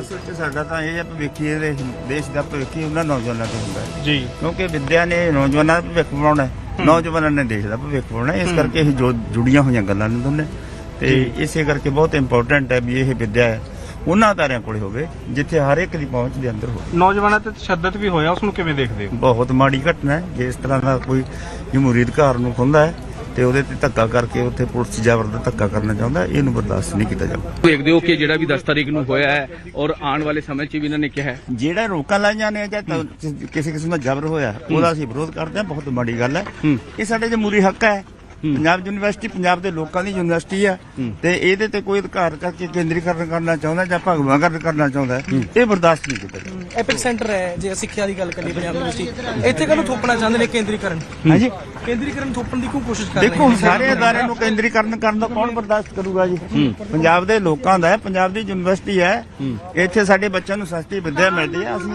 ਅਸਲ 'ਚ ਸਾਡਾ ਤਾਂ ਇਹ ਆ ਭਵਿੱਖ ਇਹਦੇ ਦੇਸ਼ ਦਾ ਭਵਿੱਖ ਹੀ ਉਹਨਾਂ ਨੌਜਵਾਨਾਂ ਤੇ ਹੁੰਦਾ ਹੈ। ਜੀ। ਕਿਉਂਕਿ ਵਿਦਿਆ ਨੇ ਨੌਜਵਾਨਾਂ ਦਾ ਭਵਿੱਖ ਬਣਾਉਣਾ ਹੈ। ਨੌਜਵਾਨਾਂ ਨੇ ਦੇਸ਼ ਦਾ ਭਵਿੱਖ ਬਣਾਉਣਾ ਹੈ। ਇਸ ਕਰਕੇ ਇਹ ਜੋ ਜੁੜੀਆਂ ਹੋਈਆਂ ਗੱਲਾਂ ਨੇ ਦੋਨੇ। ਤੇ ਇਸੇ ਕਰਕੇ ਬਹੁਤ ਇੰਪੋਰਟੈਂਟ ਹੈ ਵੀ ਇਹ ਵਿਦਿਆ ਹੈ। ਉਹਨਾਂ ਅਦਾਰਿਆਂ ਕੋਲੇ ਹੋਵੇ ਜਿੱਥੇ ਹਰ ਇੱਕ ਦੀ ਪਹੁੰਚ ਦੇ ਅੰਦਰ ਹੋਵੇ। ਨੌਜਵਾਨਾਂ ਤੇ ਤਸ਼ੱਦਦ ਵੀ ਹੋਇਆ ਉਸ ਨੂੰ ਕਿਵੇਂ ਦੇਖਦੇ ਹੋ? ਬਹੁਤ ਮਾੜੀ ਘਟਨਾ ਹੈ ਜੇ ਇਸ ਤਰ੍ਹਾਂ ਦਾ ਕੋਈ ਜਮਹੂਰੀ ਅਧਿਕਾਰ ਨੂੰ ਖੁੰਦਾ ਹੈ ਤੇ ਉਹਦੇ ਤੇ ਧੱਕਾ ਕਰਕੇ ਉੱਥੇ ਪੁਲਿਸ ਜਾਬਰ ਦਾ ਧੱਕਾ ਕਰਨਾ ਚਾਹੁੰਦਾ ਇਹਨੂੰ ਬਰਦਾਸ਼ਤ ਨਹੀਂ ਕੀਤਾ ਜਾਊਗਾ ਦੇਖਦੇ ਹੋ ਕਿ ਜਿਹੜਾ ਵੀ 10 ਤਰੀਕ ਨੂੰ ਹੋਇਆ ਹੈ ਔਰ ਆਉਣ ਵਾਲੇ ਸਮੇਂ 'ਚ ਵੀ ਇਹਨਾਂ ਨੇ ਕਿਹਾ ਹੈ? ਜਿਹੜਾ ਰੋਕਾਂ ਲਾਈਆਂ ਨੇ ਜਾਂ ਕਿਸੇ ਕਿਸਮ ਦਾ ਜ਼ਬਰ ਹੋਇਆ ਉਹਦਾ ਅਸੀਂ ਵਿਰੋਧ ਕਰਦੇ ਹਾਂ ਬਹੁਤ ਮਾੜੀ ਗੱਲ ਹੈ। ਇਹ ਸਾਡੇ ਜਮਹੂਰੀ ਹੱਕ ਹੈ। ਪੰਜਾਬ ਯੂਨੀਵਰਸਿਟੀ ਪੰਜਾਬ ਦੇ ਲੋਕਾਂ ਦੀ ਯੂਨੀਵਰਸਿਟੀ ਹੈ। ਤੇ ਇਹਦੇ ਤੇ ਕੋਈ ਅਧਿਕਾਰ ਕਰਕੇ ਕੇਂਦਰੀਕਰਨ ਕਰਨਾ ਚਾਹੁੰਦਾ ਜਾਂ ਭਗਵਾਕਰਨ ਕਰਨਾ ਚਾਹੁੰਦਾ ਇਹ ਬਰਦਾਸ਼ਤ ਨਹੀਂ ਕੀਤਾ ਜਾਊਗਾ ਐਪਿਕ ਸੈਂਟਰ ਹੈ ਜੇ ਸਿੱਖਿਆ ਦੀ ਗੱਲ ਕਰੀਏ ਪੰਜਾਬ ਯੂਨੀਵਰਸਿਟੀ ਇੱਥੇ ਕਾਹਨੂੰ ਥੋਪਣਾ ਚਾਹੁੰਦੇ ਨੇ ਕੇਂਦਰੀਕਰਨ? ਹਾਂਜੀ। ਕੇਂਦਰੀਕਰਨ ਥੋਪਣ ਦੀ ਕਿਉਂ ਕੋਸ਼ਿਸ਼ ਕਰ ਰਹੇ ਦੇਖੋ ਸਾਰੇ ਅਦਾਰੇ ਨੂੰ ਕੇਂਦਰੀਕਰਨ ਕਰਨ ਦਾ ਕੌਣ ਬਰਦਾਸ਼ਤ ਕਰੂਗਾ ਜੀ? ਪੰਜਾਬ ਦੇ ਲੋਕਾਂ ਦਾ ਹੈ ਪੰਜਾਬ ਦੀ ਯੂਨੀਵਰਸਿਟੀ ਹੈ। ਇੱਥੇ ਸਾਡੇ ਬੱਚਿਆਂ ਨੂੰ ਸਸਤੀ ਵਿੱਦਿਆ ਮਿਲਦੀ ਹੈ ਅਸੀਂ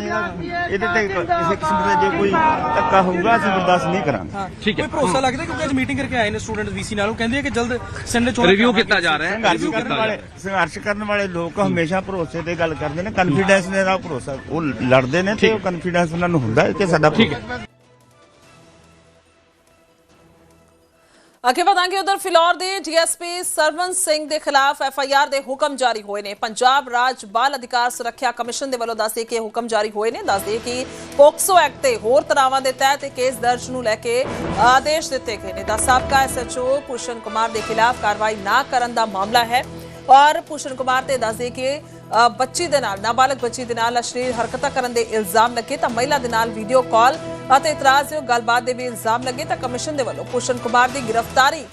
ਇਹਦਾ- ਤੇ ਕਿਸੇ ਕਿਸਮ ਦਾ ਜੇ ਕੋਈ ਧੱਕਾ ਹੋਊਗਾ ਅਸੀਂ ਬਰਦਾਸ਼ਤ ਨਹੀਂ ਕਰਾਂਗੇ। ਹਾਂ। ਠੀਕ ਹੈ। ਕੋਈ ਭਰੋਸਾ ਲੱਗਦਾ ਕਿਉਂਕਿ ਅੱਜ ਮੀਟਿੰਗ ਕਰਕੇ ਆਏ ਨੇ ਸਟੂਡੈਂਟ ਵੀਸੀ ਨਾਲ ਉਹ ਕਹਿੰਦੇ ਆ ਕਿ ਜਲਦ ਸੈਂਡੇ ਚੋਣ ਰਿਵਿਊ ਕੀਤਾ ਜਾ ਰਿਹਾ ਹੈ ਸੰਘਰਸ਼ ਰਿਵਿਊ ਕਰਨ ਕੀਤਾ ਜਾ ਵਾਲੇ ਰਿਹਾ ਹੈ। ਸੰਘਰਸ਼ ਕਰਨ ਵਾਲੇ ਲੋਕ ਹਮੇਸ਼ਾ ਭਰੋਸੇ ਤੇ ਗੱਲ ਕਰਦੇ ਨੇ ਕੌਨਫੀਡੈਂਸ ਦੇ ਨਾਲ ਭਰੋਸਾ ਉਹ ਲੜਦੇ ਨੇ ਤੇ ਉਹ ਕੌਨਫੀਡੈਂਸ ਉਹਨਾਂ ਨੂੰ ਹੁੰਦਾ ਹੈ ਕਿ ਸਾਡਾ ਠੀਕ ਹੈ। ਅੱਗੇ ਵਧਾਂਗੇ ਉਧਰ ਫਿਲੌਰ ਦੇ ਡੀਐਸਪੀ ਸਰਵਨ ਸਿੰਘ ਦੇ ਖਿਲਾਫ ਐਫਆਈਆਰ ਦੇ ਹੁਕਮ ਜਾਰੀ ਹੋਏ ਨੇ। ਪੰਜਾਬ ਰਾਜ ਬਾਲ ਅਧਿਕਾਰ ਸੁਰੱਖਿਆ ਕਮਿਸ਼ਨ ਦੇ ਵੱਲੋਂ ਦੱਸਦੇ ਕਿ ਹੁਕਮ ਜਾਰੀ ਹੋਏ ਨੇ। ਦੱਸਦੇ ਕਿ ਪੋਕਸੋ ਐਕਟ ਤੇ ਹੋਰ ਤਰਾਵਾਂ ਦੇ ਤਹਿਤ ਕੇਸ ਦਰਜ ਨੂੰ ਲੈ ਕੇ ਆਦੇਸ਼ ਦਿੱਤੇ ਗਏ ਨੇ। ਦਾ ਸਾਬਕਾ ਐਸਐਚਓ ਭੂਸ਼ਣ ਕੁਮਾਰ ਦੇ ਖਿਲਾਫ ਕਾਰਵਾਈ ਨਾ ਕਰਨ ਦਾ ਮਾਮਲਾ ਹੈ। ਔਰ ਭੂਸ਼ਣ ਕੁਮਾਰ ਤੇ ਦੱਸਦੇ ਕਿ ਬੱਚੀ ਦੇ ਨਾਲ, ਨਾਬਾਲਗ ਬੱਚੀ ਦੇ ਨਾਲ ਅਸ਼ਲੀਲ ਹਰਕਤਾਂ ਕਰਨ ਦੇ ਇਲਜ਼ਾਮ ਲੱਗੇ ਤਾਂ ਮਹਿਲਾ ਦੇ ਨਾਲ ਵੀਡੀਓ ਕਾਲ ਅਤੇ ਇਤਰਾਜ਼ਯੋਗ ਗੱਲਬਾਤ ਦੇ ਵੀ ਇਲਜ਼ਾਮ ਲੱਗੇ ਤਾਂ ਕਮਿਸ਼ਨ ਦੇ ਵੱਲੋਂ ਭੂਸ਼ਣ ਕੁਮਾਰ ਦੀ ਗ੍ਰਿਫਤਾਰੀ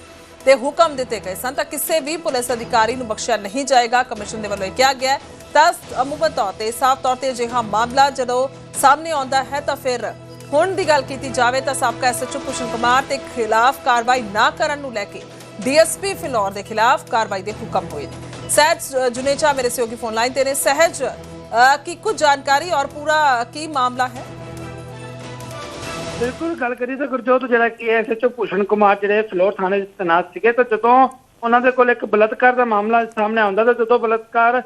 ਤੇ ਹੁਕਮ ਦਿੱਤੇ ਗਏ ਸਨ ਤਾਂ ਕਿਸੇ ਵੀ ਪੁਲਿਸ ਅਧਿਕਾਰੀ ਨੂੰ ਬਖਸ਼ਿਆ ਨਹੀਂ ਜਾਏਗਾ। ਕਮਿਸ਼ਨ ਦੇ ਵੱਲੋਂ ਇਹ ਕਿਹਾ ਗਿਆ ਤਾਂ ਅਮੂਮਨ ਤੌਰ ਤੇ, ਸਾਫ਼ ਤੌਰ ਤੇ ਅਜਿਹਾ ਮਾਮਲਾ ਜਦੋਂ ਸਾਹਮਣੇ ਆਉਂਦਾ ਹੈ ਤਾਂ ਫਿਰ ਹੁਣ ਦੀ ਗੱਲ ਕੀਤੀ ਜਾਵੇ ਤਾਂ ਸਾਬਕਾ ਐਸਐਚਓ ਭੂਸ਼ਣ ਕੁਮਾਰ ਤੇ ਖਿਲਾਫ ਕਾਰਵਾਈ ਨਾ ਕਰਨ ਨੂੰ ਲੈ ਕੇ ਡੀਐਸਪੀ ਫਿਲੌਰ ਦੇ ਖਿਲਾਫ ਕਾਰਵਾਈ ਦੇ ਹੁਕਮ ਹੋਏ ਨੇ। ਸਹਿਜ ਜੁਨੇਚਾ ਮੇਰੇ ਸਹਿਯੋਗੀ ਫੋਨ ਲਾਈਨ ਤੇ ਨੇ। ਸਹਿਜ ਕੀ ਕੁਝ ਜਾਣਕਾਰੀ ਔਰ ਪੂਰਾ ਕੀ ਮਾਮਲਾ ਹੈ? ਬਿਲਕੁਲ ਗੱਲ ਕਰੀ ਤਾਂ ਗੁਰਜੋਤ ਜਿਹੜਾ ਕਿ ਐਸਐਚਓ ਭੂਸ਼ਣ ਕੁਮਾਰ ਜਿਹੜੇ ਫਲੋਰ ਥਾਣੇ 'ਚ ਤੈਨਾਤ ਸੀਗੇ ਤਾਂ ਜਦੋਂ ਉਹਨਾਂ ਦੇ ਕੋਲ ਇੱਕ ਬਲਾਤਕਾਰ ਦਾ ਮਾਮਲਾ ਸਾਹਮਣੇ ਆਉਂਦਾ ਤਾਂ ਜਦੋਂ ਬਲਾਤਕਾਰ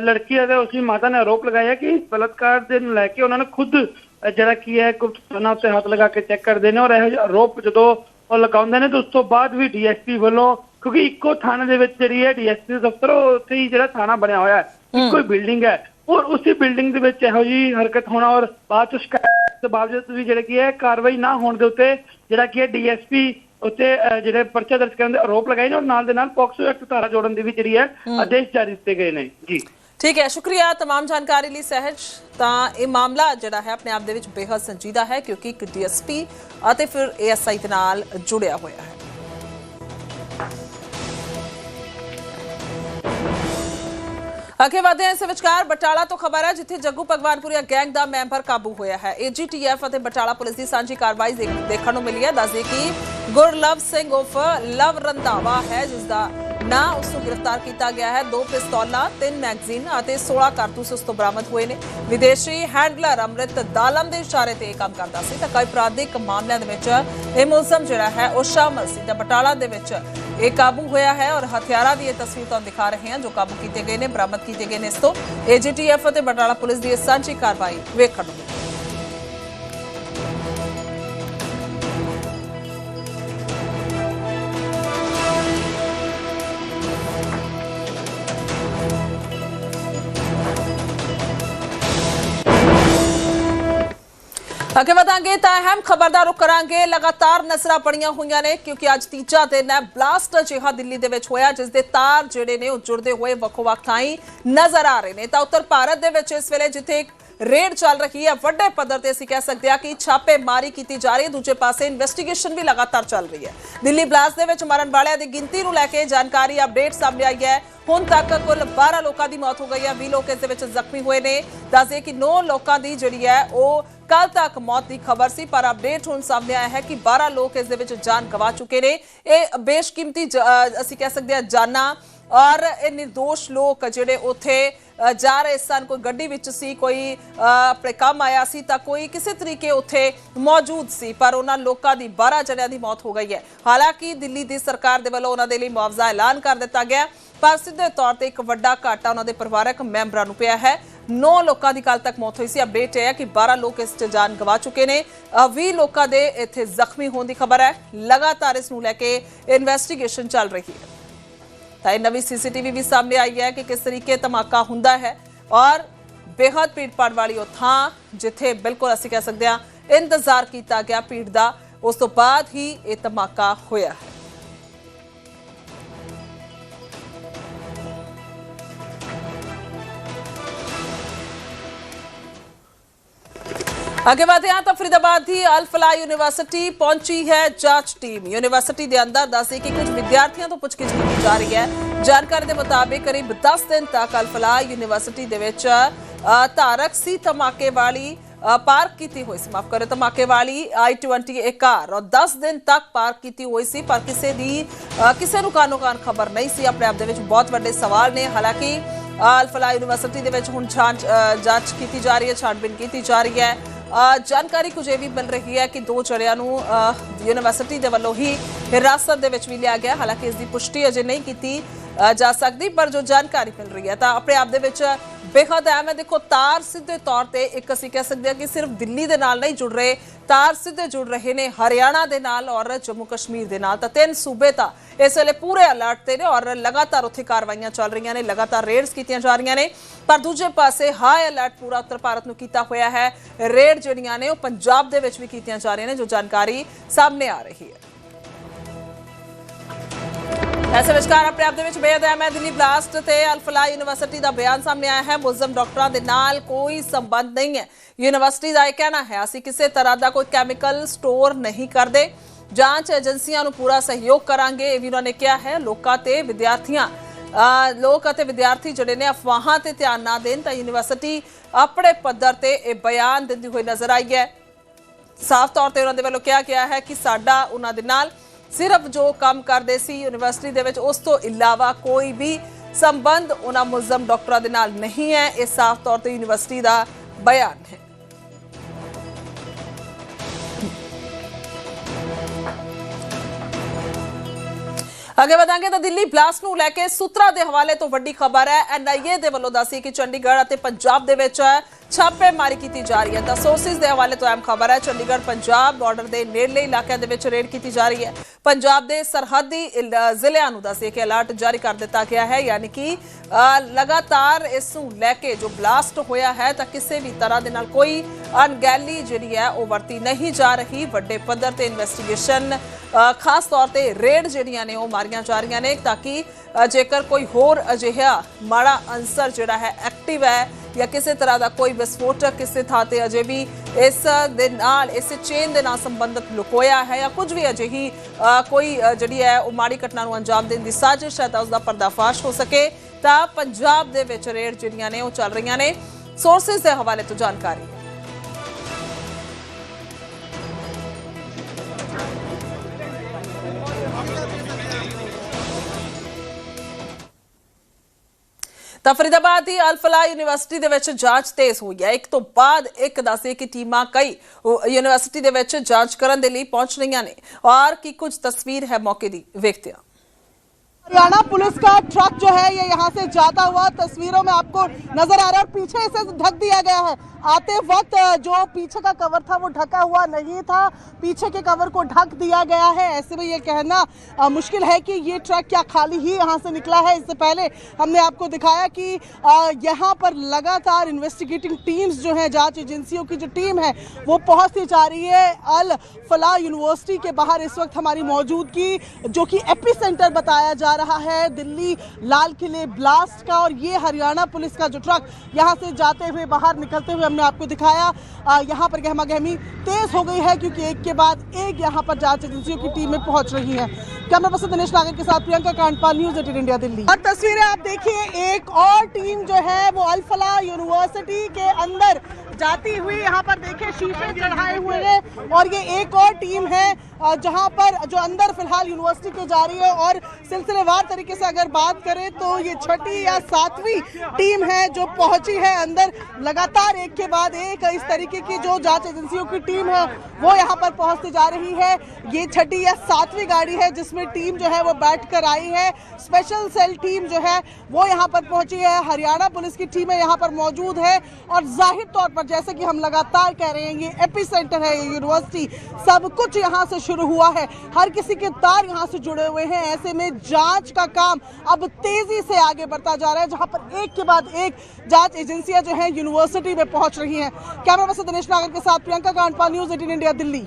ਲੜਕੀ ਅਤੇ ਉਸ ਦੀ ਮਾਤਾ ਨੇ ਆਰੋਪ ਲਗਾਇਆ ਕਿ ਇਸ ਬਲਾਤਕਾਰ ਦੇ ਨੂੰ ਲੈ ਕੇ ਉਹਨਾਂ ਨੇ ਖੁਦ ਜਿਹੜਾ ਕੀ ਹੈ ਗੁਪਤਨਾ ਉੱਤੇ ਹੱਥ ਲਗਾ ਕੇ ਚੈੱਕ ਕਰਦੇ ਨੇ ਔਰ ਇਹੋ ਜਿਹੇ ਆਰੋਪ ਜਦੋਂ ਉਹ ਲਗਾਉਂਦੇ ਨੇ ਤਾਂ ਉਸ ਤੋਂ ਬਾਅਦ ਵੀ ਡੀਐਸਪੀ ਵੱਲੋਂ ਕਿਉਂਕਿ ਇੱਕੋ ਥਾਣੇ ਦੇ ਵਿੱਚ ਜਿਹੜੀ ਹੈ ਡੀਐਸਪੀ ਦਫ਼ਤਰ ਉੱਥੇ ਹੀ ਜਿਹੜਾ ਥਾਣਾ ਬਣਿਆ ਹੋਇਆ ਹੈ। ਇੱਕੋ ਹੀ ਬਿਲਡਿੰਗ ਹੈ ਔਰ ਉਸੇ ਬਿਲਡਿੰਗ ਦੇ ਵਿੱਚ ਇਹੋ ਜਿਹੀ ਹਰਕਤ ਹੋਣਾ ਔਰ ਬਾਅਦ ਚ ਸ਼ਿਕਾਇਤ ਦੇ ਬਾਵਜੂਦ ਤੁਸੀਂ ਜਿਹੜਾ ਕੀ ਹੈ ਕਾਰਵਾਈ ਨਾ ਹੋਣ ਦੇ ਉੱਤੇ ਜਿਹੜਾ ਕੀ ਹੈ ਡੀਐਸਪੀ ਉੱਤੇ ਜਿਹੜੇ ਪਰਚਾ ਦਰਜ ਕਰਨ ਦੇ ਆਰੋਪ ਲਗਾਏ ਨੇ ਔਰ ਨਾਲ ਦੇ ਨਾਲ ਪੋਕਸੋ ਐਕਟ ਧਾਰਾ ਜੋੜਨ ਦੀ ਵੀ ਜਿਹੜੀ ਹੈ ਆਦੇਸ਼ ਜਾਰੀ ਕੀਤੇ ਗਏ ਨੇ। ਜੀ। ਠੀਕ ਹੈ ਸ਼ੁਕਰੀਆ ਤਮਾਮ ਜਾਣਕਾਰੀ ਲਈ ਸਹਿਜ। ਤਾਂ ਇਹ ਮਾਮਲਾ ਜਿਹੜਾ ਹੈ ਆਪਣੇ ਆਪ ਦੇ ਵਿੱਚ ਬੇਹੱਦ ਸੰਜੀਦਾ ਹੈ ਕਿਉਂਕਿ ਇੱਕ ਡੀਐਸਪੀ ਅਤੇ ਫਿਰ ਏਐਸਆਈ ਦੇ ਨਾਲ ਜੁੜਿਆ ਹੋਇਆ ਹੈ। ਅੱਗੇ ਵਧਦੇ ਹਾਂ ਇਸ ਵਿਚਕਾਰ ਬਟਾਲਾ ਤੋਂ ਖਬਰ ਹੈ, ਜਿੱਥੇ ਜੱਗੂ ਭਗਵਾਨਪੁਰੀਆ ਗੈਂਗ ਦਾ ਮੈਂਬਰ ਕਾਬੂ ਹੋਇਆ ਹੈ। ਏਜੀਟੀਐਫ ਅਤੇ ਬਟਾਲਾ ਪੁਲਿਸ ਦੀ ਸਾਂਝੀ ਕਾਰਵਾਈ ਦੇਖਣ ਨੂੰ ਮਿਲੀ ਹੈ। ਦੱਸਦੇ ਕਿ ਗੁਰਲਵ ਸਿੰਘ ਉਫ ਲਵ ਰੰਧਾਵਾ ਹੈ ਜਿਸ ਦਾ ਨਾ ਉਸ ਨੂੰ ਗ੍ਰਿਫਤਾਰ ਕੀਤਾ ਗਿਆ ਹੈ। ਦੋ ਪਿਸਤੌਲਾਂ, ਤਿੰਨ ਮੈਗਜ਼ੀਨ ਅਤੇ 16 ਕਾਰਤੂਸ ਉਸ ਤੋਂ ਬਰਾਮਦ ਹੋਏ ਨੇ। ਵਿਦੇਸ਼ੀ ਹੈਂਡਲਰ ਅਮਰਿਤ ਦਾਲਮ ਦੇ ਇਸ਼ਾਰੇ ਤੇ ਇਹ ਕੰਮ ਕਰਦਾ ਸੀ। ਤਾਂ ਕਈ ਅਪਰਾਧਿਕ ਮਾਮਲਿਆਂ ਦੇ ਵਿੱਚ ਇਹ ਮੁਲਜ਼ਮ ਜਿਹੜਾ ਹੈ, ਉਹ ਸ਼ਾਮਲ ਸੀ। ਤਾਂ ਬਟਾਲਾ ਦੇ ਵਿੱਚ ਇਹ ਕਾਬੂ ਹੋਇਆ ਹੈ ਔਰ ਹਥਿਆਰਾਂ ਦੀ ਇਹ ਤਸਵੀਰ ਤੁਹਾਨੂੰ ਦਿਖਾ ਰਹੇ ਹਾਂ, ਜੋ ਕਾਬੂ ਕੀਤੇ ਗਏ ਨੇ, ਬਰਾਮਦ ਕੀਤੇ ਗਏ ਨੇ ਇਸ ਤੋਂ। ਏਜੀਟੀਐਫ ਅਤੇ ਬਟਾਲਾ ਪੁਲਿਸ ਦੀ ਇਹ ਸਾਂਝੀ ਕਾਰਵਾਈ ਵੇਖਣ ਨੂੰ ਮਿਲੀ। ਅੱਗੇ ਵਧਾਂਗੇ ਤਾਂ ਅਹਿਮ ਖਬਰ ਦਾ ਰੁਖ ਕਰਾਂਗੇ। ਲਗਾਤਾਰ ਨਜ਼ਰਾਂ ਪੜੀਆਂ ਹੋਈਆਂ ਨੇ, ਕਿਉਂਕਿ ਅੱਜ ਤੀਜਾ ਦਿਨ ਹੈ। ਬਲਾਸਟ ਅਜਿਹਾ ਦਿੱਲੀ ਦੇ ਵਿੱਚ ਹੋਇਆ, ਜਿਸ ਦੇ ਤਾਰ ਜਿਹੜੇ ਨੇ ਉਹ ਜੁੜਦੇ ਹੋਏ ਵੱਖੋ-ਵੱਖ ਥਾਈਂ ਨਜ਼ਰ ਆ ਰਹੇ ਨੇ। ਤਾਂ ਉੱਤਰ ਭਾਰਤ ਦੇ ਵਿੱਚ ਇਸ ਵੇਲੇ ਜਿੱਥੇ ਰੇਡ ਚੱਲ ਰਹੀ ਹੈ, ਵੱਡੇ ਪੱਧਰ ਤੇ ਅਸੀਂ ਕਹਿ ਸਕਦੇ ਹਾਂ ਕਿ ਛਾਪੇਮਾਰੀ ਕੀਤੀ ਜਾ ਰਹੀ ਹੈ। ਦੂਜੇ ਪਾਸੇ ਇਨਵੈਸਟੀਗੇਸ਼ਨ ਵੀ ਲਗਾਤਾਰ ਚੱਲ ਰਹੀ ਹੈ। ਦਿੱਲੀ ਬਲਾਸਟ ਦੇ ਵਿੱਚ ਮਰਨ ਵਾਲਿਆਂ ਦੀ ਗਿਣਤੀ ਨੂੰ ਲੈ ਕੇ ਜਾਣਕਾਰੀ ਅਪਡੇਟ ਸਾਹਮਣੇ ਆਈ ਹੈ। ਹੁਣ ਤੱਕ ਕੁੱਲ 12 ਲੋਕਾਂ ਦੀ ਮੌਤ ਹੋ ਗਈ ਹੈ। 20 ਲੋਕ ਇਸ ਦੇ ਵਿੱਚ ਜ਼ਖਮੀ ਹੋਏ ਨੇ। ਦੱਸਦੇ ਕਿ 9 ਲੋਕਾਂ ਦੀ ਜਿਹੜੀ ਹੈ, ਉਹ ਕੱਲ ਤੱਕ ਮੌਤ ਦੀ ਖਬਰ ਸੀ ਪਰ ਅਪਡੇਟ ਹੁਣ ਸਾਹਮਣੇ ਆਇਆ ਹੈ ਕਿ 12 ਲੋਕ ਇਸ ਦੇ ਵਿੱਚ ਜਾਨ ਗਵਾ ਚੁੱਕੇ ਨੇ। ਇਹ ਬੇਸ਼ਕੀਮਤੀ ਅਸੀਂ ਕਹਿ ਸਕਦੇ ਹਾਂ ਜਾਨਾਂ ਔਰ ਇਹ નિર્ਦੋਸ਼ ਲੋਕ ਜਿਹੜੇ ਉੱਥੇ ਜਾ ਰਹੇ ਸਨ। ਕੋਈ ਗੱਡੀ ਵਿੱਚ ਸੀ ਕੋਈ ਅ, ਆਪਣੇ ਕੰਮ ਆਇਆ ਸੀ ਤਾਂ ਕੋਈ ਕਿਸੇ ਤਰੀਕੇ ਉੱਥੇ ਮੌਜੂਦ ਸੀ ਪਰ ਉਹਨਾਂ ਲੋਕਾਂ ਦੀ 12 ਜਣਿਆਂ ਦੀ ਮੌਤ ਹੋ ਗਈ ਹੈ। ਹਾਲਾਂਕਿ ਦਿੱਲੀ ਦੀ ਸਰਕਾਰ ਦੇ ਵੱਲੋਂ ਉਹਨਾਂ ਦੇ ਲਈ ਮੁਆਵਜ਼ਾ ਐਲਾਨ ਕਰ ਦਿੱਤਾ ਗਿਆ ਪਰ ਸਿੱਧੇ ਤੌਰ ਤੇ ਇੱਕ ਵੱਡਾ ਘਾਟਾ ਉਹਨਾਂ ਦੇ ਪਰਿਵਾਰਕ ਮੈਂਬਰਾਂ ਨੂੰ ਪਿਆ ਹੈ। 9 ਲੋਕਾਂ ਦੀ ਕੱਲ ਤੱਕ ਮੌਤ ਹੋਈ ਸੀ। ਅਪਡੇਟ ਇਹ ਹੈ ਕਿ 12 ਲੋਕ ਇਸ 'ਚ ਜਾਨ ਗਵਾ ਚੁੱਕੇ ਨੇ। ਅ, 20 ਲੋਕਾਂ ਦੇ ਇੱਥੇ ਜ਼ਖਮੀ ਹੋਣ ਦੀ ਖਬਰ ਹੈ। ਲਗਾਤਾਰ ਇਸ ਨੂੰ ਲੈ ਕੇ ਇਨਵੈਸਟੀਗੇਸ਼ਨ ਚੱਲ ਰਹੀ ਹੈ। ਤਾਂ ਇਹ ਨਵੀਂ ਸੀਸੀਟੀਵੀ ਵੀ ਸਾਹਮਣੇ ਆਈ ਹੈ ਕਿ ਕਿਸ ਤਰੀਕੇ ਧਮਾਕਾ ਹੁੰਦਾ ਹੈ ਔਰ ਬੇहद ਭੀੜ ਭਾੜ ਵਾਲੀ ਉਹ ਥਾਂ ਜਿੱਥੇ ਬਿਲਕੁਲ ਅਸੀਂ ਕਹਿ ਸਕਦੇ ਹਾਂ ਇੰਤਜ਼ਾਰ ਕੀਤਾ ਗਿਆ ਭੀੜ ਦਾ ਉਸ ਤੋਂ ਬਾਅਦ ਹੀ ਇਹ ਧਮਾਕਾ ਹੋਇਆ ਹੈ। ਅੱਗੇ ਵਧਦੇ ਹਾਂ ਤਾਂ ਫਰੀਦਾਬਾਦ ਦੀ ਅਲਫਲਾ ਯੂਨੀਵਰਸਿਟੀ ਪਹੁੰਚੀ ਹੈ ਜਾਂਚ ਟੀਮ। ਯੂਨੀਵਰਸਿਟੀ ਦੇ ਅੰਦਰ ਦੱਸੇ ਕਿ ਕੁਝ ਵਿਦਿਆਰਥੀਆਂ ਤੋਂ ਪੁੱਛਗਿੱਛ ਕੀਤੀ ਜਾ ਰਹੀ ਹੈ। ਜਾਣਕਾਰੀ ਦੇ ਮੁਤਾਬਿਕ ਕਰੀਬ 10 ਦਿਨ ਤੱਕ ਅਲਫਲਾ ਯੂਨੀਵਰਸਿਟੀ ਦੇ ਵਿੱਚ ਧਾਰਕ ਸੀ ਧਮਾਕੇ ਵਾਲੀ ਪਾਰਕ ਕੀਤੀ ਹੋਈ ਸੀ। ਮਾਫ ਕਰੋ ਧਮਾਕੇ ਵਾਲੀ i20 ਇਹ ਕਾਰ ਔਰ 10 ਦਿਨ ਤੱਕ ਪਾਰਕ ਕੀਤੀ ਹੋਈ ਸੀ, ਪਰ ਕਿਸੇ ਦੀ ਕਿਸੇ ਨੂੰ ਕਾਨੋ ਕਾਨ ਖਬਰ ਨਹੀਂ ਸੀ। ਆਪਣੇ ਆਪ ਦੇ ਵਿੱਚ ਬਹੁਤ ਵੱਡੇ ਸਵਾਲ ਨੇ। ਹਾਲਾਂਕਿ ਅਲਫਲਾ ਯੂਨੀਵਰਸਿਟੀ ਦੇ ਵਿੱਚ ਹੁਣ ਜਾਂਚ ਜਾਂਚ ਕੀਤੀ ਜਾ ਰਹੀ ਹੈ ਛਾਣਬੀਨ ਕੀਤੀ ਜਾ ਰਹੀ ਹੈ। ਜਾਣਕਾਰੀ ਕੁਝ ਇਹ ਵੀ ਮਿਲ ਰਹੀ ਹੈ ਕਿ ਦੋ ਚੜਿਆਂ ਨੂੰ ਅ, ਯੂਨੀਵਰਸਿਟੀ ਦੇ ਵੱਲੋਂ ਹੀ ਹਿਰਾਸਤ ਦੇ ਵਿੱਚ ਵੀ ਲਿਆ ਗਿਆ। ਹਾਲਾਂਕਿ ਇਸ ਦੀ ਪੁਸ਼ਟੀ ਅਜੇ ਨਹੀਂ ਕੀਤੀ ਜਾ ਸਕਦੀ ਪਰ ਜੋ ਜਾਣਕਾਰੀ ਮਿਲ ਰਹੀ ਹੈ ਤਾਂ ਆਪਣੇ ਆਪ ਦੇ ਵਿੱਚ ਬੇਹੱਦ ਅਹਿਮ ਹੈ। ਦੇਖੋ, ਤਾਰ ਸਿੱਧੇ ਤੌਰ ਤੇ ਇੱਕ ਅਸੀਂ ਕਹਿ ਸਕਦੇ ਹਾਂ ਕਿ ਸਿਰਫ ਦਿੱਲੀ ਦੇ ਨਾਲ ਨਹੀਂ ਜੁੜ ਰਹੇ, ਤਾਰ ਸਿੱਧੇ ਜੁੜ ਰਹੇ ਨੇ ਹਰਿਆਣਾ ਦੇ ਨਾਲ ਔਰ ਜੰਮੂ ਕਸ਼ਮੀਰ ਦੇ ਨਾਲ। ਤਾਂ ਤਿੰਨ ਸੂਬੇ ਤਾਂ ਇਸ ਵੇਲੇ ਪੂਰੇ ਅਲਰਟ ਤੇ ਨੇ ਔਰ ਲਗਾਤਾਰ ਉੱਥੇ ਕਾਰਵਾਈਆਂ ਚੱਲ ਰਹੀਆਂ ਨੇ, ਲਗਾਤਾਰ ਰੇਡਸ ਕੀਤੀਆਂ ਜਾ ਰਹੀਆਂ ਨੇ। ਪਰ ਦੂਜੇ ਪਾਸੇ ਹਾਈ ਅਲਰਟ ਪੂਰਾ ਉੱਤਰ ਭਾਰਤ ਨੂੰ ਕੀਤਾ ਹੋਇਆ ਹੈ। ਰੇਡ ਜਿਹੜੀਆਂ ਨੇ ਉਹ ਪੰਜਾਬ ਦੇ ਵਿੱਚ ਵੀ ਕੀਤੀਆਂ ਜਾ ਰਹੀਆਂ ਨੇ, ਜੋ ਜਾਣਕਾਰੀ ਸਾਹਮਣੇ ਆ ਰਹੀ ਹੈ। ਐਸੇ ਵਿਚਕਾਰ ਆਪਣੇ ਆਪ ਦੇ ਵਿੱਚ ਬੇਅਦ ਹੈ। ਮੈਂ ਦਿੱਲੀ ਬਲਾਸਟ ਤੇ ਅਲਫਲਾ ਯੂਨੀਵਰਸਿਟੀ ਦਾ ਬਿਆਨ ਸਾਹਮਣੇ ਆਇਆ ਹੈ। ਮੁਲਜ਼ਮ ਡਾਕਟਰਾਂ ਦੇ ਨਾਲ ਕੋਈ ਸੰਬੰਧ ਨਹੀਂ ਹੈ। ਯੂਨੀਵਰਸਿਟੀ ਦਾ ਇਹ ਕਹਿਣਾ ਹੈ, ਅਸੀਂ ਕਿਸੇ ਤਰ੍ਹਾਂ ਦਾ ਕੋਈ ਕੈਮੀਕਲ ਸਟੋਰ ਨਹੀਂ ਕਰਦੇ। ਜਾਂਚ ਏਜੰਸੀਆਂ ਨੂੰ ਪੂਰਾ ਸਹਿਯੋਗ ਕਰਾਂਗੇ, ਇਹ ਵੀ ਉਹਨਾਂ ਨੇ ਕਿਹਾ ਹੈ। ਲੋਕਾਂ ਤੇ ਵਿਦਿਆਰਥੀਆਂ ਲੋਕ ਅਤੇ ਵਿਦਿਆਰਥੀ ਜਿਹੜੇ ਨੇ ਅਫਵਾਹਾਂ ਤੇ ਧਿਆਨ ਨਾ ਦੇਣ ਤਾਂ ਯੂਨੀਵਰਸਿਟੀ ਆਪਣੇ ਪੱਧਰ ਤੇ ਇਹ ਬਿਆਨ ਦਿੰਦੀ ਹੋਈ ਨਜ਼ਰ ਆਈ ਹੈ। ਸਾਫ਼ ਤੌਰ ਤੇ ਉਹਨਾਂ ਦੇ ਵੱਲੋਂ ਕਿਹਾ ਗਿਆ ਹੈ ਕਿ ਸਾਡਾ ਉਹਨਾਂ ਦੇ ਨਾਲ ਸਿਰਫ ਜੋ ਕੰਮ ਕਰਦੇ ਸੀ ਯੂਨੀਵਰਸਿਟੀ ਦੇ ਵਿੱਚ, ਉਸ ਤੋਂ ਇਲਾਵਾ ਕੋਈ ਵੀ ਸੰਬੰਧ ਉਹਨਾਂ ਮੁਲਜ਼ਮ ਡਾਕਟਰਾਂ ਦੇ ਨਾਲ ਨਹੀਂ ਹੈ। ਇਹ ਸਾਫ਼ ਤੌਰ ਤੇ ਯੂਨੀਵਰਸਿਟੀ ਦਾ ਬਿਆਨ ਹੈ। ਅੱਗੇ ਵਧਾਂਗੇ ਤਾਂ ਦਿੱਲੀ ਬਲਾਸਟ ਨੂੰ ਲੈ ਕੇ ਸੂਤਰਾਂ ਦੇ ਹਵਾਲੇ ਤੋਂ ਵੱਡੀ ਖਬਰ ਹੈ। ਐਨਆਈਏ ਦੇ ਵੱਲੋਂ ਦੱਸੀ ਕਿ ਚੰਡੀਗੜ੍ਹ ਅਤੇ ਪੰਜਾਬ ਦੇ ਵਿੱਚ ਛਾਪੇਮਾਰੀ ਕੀਤੀ ਜਾ ਰਹੀ ਹੈ। ਤਾਂ ਸੋਰਸਿਸ ਦੇ ਹਵਾਲੇ ਤੋਂ ਅਹਿਮ ਖਬਰ ਹੈ, ਚੰਡੀਗੜ੍ਹ, ਪੰਜਾਬ ਬਾਰਡਰ ਦੇ ਨੇੜਲੇ ਇਲਾਕਿਆਂ ਦੇ ਵਿੱਚ ਰੇਡ ਕੀਤੀ ਜਾ ਰਹੀ ਹੈ। ਪੰਜਾਬ ਦੇ ਸਰਹੱਦੀ ਇਲ- ਜ਼ਿਲ੍ਹਿਆਂ ਨੂੰ ਦੱਸਿਆ ਕਿ ਅਲਰਟ ਜਾਰੀ ਕਰ ਦਿੱਤਾ ਗਿਆ ਹੈ। ਯਾਨੀ ਕਿ ਲਗਾਤਾਰ ਇਸ ਨੂੰ ਲੈ ਕੇ ਜੋ ਬਲਾਸਟ ਹੋਇਆ ਹੈ, ਤਾਂ ਕਿਸੇ ਵੀ ਤਰ੍ਹਾਂ ਦੇ ਨਾਲ ਕੋਈ ਅਣਗਹਿਲੀ ਜਿਹੜੀ ਹੈ, ਉਹ ਵਰਤੀ ਨਹੀਂ ਜਾ ਰਹੀ। ਵੱਡੇ ਪੱਧਰ ਤੇ ਇਨਵੈਸਟੀਗੇਸ਼ਨ ਖਾਸ ਤੌਰ ਤੇ ਰੇਡ ਜਿਹੜੀਆਂ ਨੇ, ਉਹ ਮਾਰੀਆਂ ਜਾ ਰਹੀਆਂ ਨੇ, ਤਾਂ ਕਿ ਜੇਕਰ ਕੋਈ ਹੋਰ ਅਜਿਹਾ ਮਾੜਾ ਅੰਸਰ ਜਿਹੜਾ ਹੈ ਐਕਟਿਵ ਹੈ ਜਾਂ ਕਿਸੇ ਤਰ੍ਹਾਂ ਦਾ ਕੋਈ ਵਿਸਫੋਟਕ ਕਿਸੇ ਥਾਂ ਤੇ ਅਜੇ ਵੀ ਇਸ ਦੇ ਨਾਲ, ਇਸ ਚੇਨ ਦੇ ਨਾਲ ਸੰਬੰਧਿਤ ਲੁਕੋਇਆ ਹੈ ਜਾਂ ਕੁਝ ਵੀ ਅਜਿਹੀ ਕੋਈ ਜਿਹੜੀ ਹੈ ਉਹ ਮਾੜੀ ਘਟਨਾ ਨੂੰ ਅੰਜਾਮ ਦੇਣ ਦੀ ਸਾਜ਼ਿਸ਼ ਹੈ ਤਾਂ ਉਸ ਦਾ ਪਰਦਾਫਾਸ਼ ਹੋ ਸਕੇ। ਤਾਂ ਪੰਜਾਬ ਦੇ ਵਿੱਚ ਰੇਡ ਜਿਹੜੀਆਂ ਨੇ ਉਹ ਚੱਲ ਰਹੀਆਂ ਨੇ। ਸੋਰਸਸ ਦੇ ਹਵਾਲੇ ਤੋਂ ਜਾਣਕਾਰੀ। ਤਾਂ ਫਰੀਦਾਬਾਦ ਦੀ ਅਲਫਲਾ ਯੂਨੀਵਰਸਿਟੀ ਦੇ ਵਿੱਚ ਜਾਂਚ ਤੇਜ਼ ਹੋਈ ਹੈ। ਇੱਕ ਤੋਂ ਬਾਅਦ ਇੱਕ ਦੱਸੇ ਕਿ ਟੀਮਾਂ ਕਈ ਯੂਨੀਵਰਸਿਟੀ ਦੇ ਵਿੱਚ ਜਾਂਚ ਕਰਨ ਦੇ ਲਈ ਪਹੁੰਚ ਰਹੀਆਂ ਨੇ। ਔਰ ਕੀ ਕੁਝ ਤਸਵੀਰ ਹੈ ਮੌਕੇ ਦੀ। ਵੇਖਦੇ ਹਾਂ। हरियाणा पुलिस का ट्रक जो है ये यहाँ से जाता हुआ तस्वीरों में आपको नज़र आ रहा है और पीछे इसे ढक दिया गया है। आते वक्त जो पीछे का कवर था वो ढका हुआ नहीं था। पीछे के कवर को ढक दिया गया है। ऐसे में ये कहना अ, मुश्किल है कि ये ट्रक क्या खाली ही यहाँ से निकला है। इससे पहले हमने आपको दिखाया कि यहाँ पर लगातार इन्वेस्टिगेटिंग टीम्स जो हैं जाँच एजेंसियों की जो टीम है वो पहुँचती जा रही है अल फला यूनिवर्सिटी के बाहर इस वक्त हमारी मौजूदगी जो कि एपी सेंटर बताया जा रहा है। दिल्ली लाल किले ब्लास्ट का और ये हरियाणा पुलिस का जो ट्रक यहाँ से जाते हुए बाहर निकलते हुए हमने आपको दिखाया। यहाँ पर गहमा गहमी तेज हो गई है क्योंकि एक के बाद एक यहाँ पर जाँच एजेंसियों की टीमें पहुँच रही हैं। कैमरा पर्सन दिनेश नागर के साथ Priyanka Kandpal news eighteen India Delhi. और तस्वीरें आप देखिए, एक और टीम जो है वो अल्फला यूनिवर्सिटी के अंदर जाती हुई यहाँ पर देखे शीशे चढ़ाए हुए हैं। और ये एक और टीम है जहाँ पर जो अंदर फ़िलहाल यूनिवर्सिटी के जा रही है और सिलसिलेवार तरीके से अगर बात करें तो ये छठी या सातवीं टीम है जो पहुँची है अंदर। लगातार एक के बाद एक इस तरीके की जो जाँच एजेंसियों की टीम है, वो यहाँ पर पहुँचती जा रही है। ये छठी या सातवीं गाड़ी है जिसमें टीम जो है वो बैठ कर आई है। स्पेशल सेल टीम जो है, वो यहाँ पर पहुँची है। हरियाणा पुलिस की टीमें यहाँ पर मौजूद है और ज़ाहिर तौर पर जैसे कि हम लगातार कह रहे हैं, ये एपी सेंटर है, ये यूनिवर्सिटी। सब कुछ यहाँ से शुरू हुआ है। हर किसी के तार यहाँ से जुड़े हुए हैं। ऐसे में जाँच का काम अब तेज़ी से आगे बढ़ता जा रहा है, जहाँ पर एक के बाद एक जाँच एजेंसियाँ जो है यूनिवर्सिटी में पहुँच रही हैं। कैमरा पर्सन दिनेश नागर के साथ Priyanka Kandpal news eighteen India Delhi.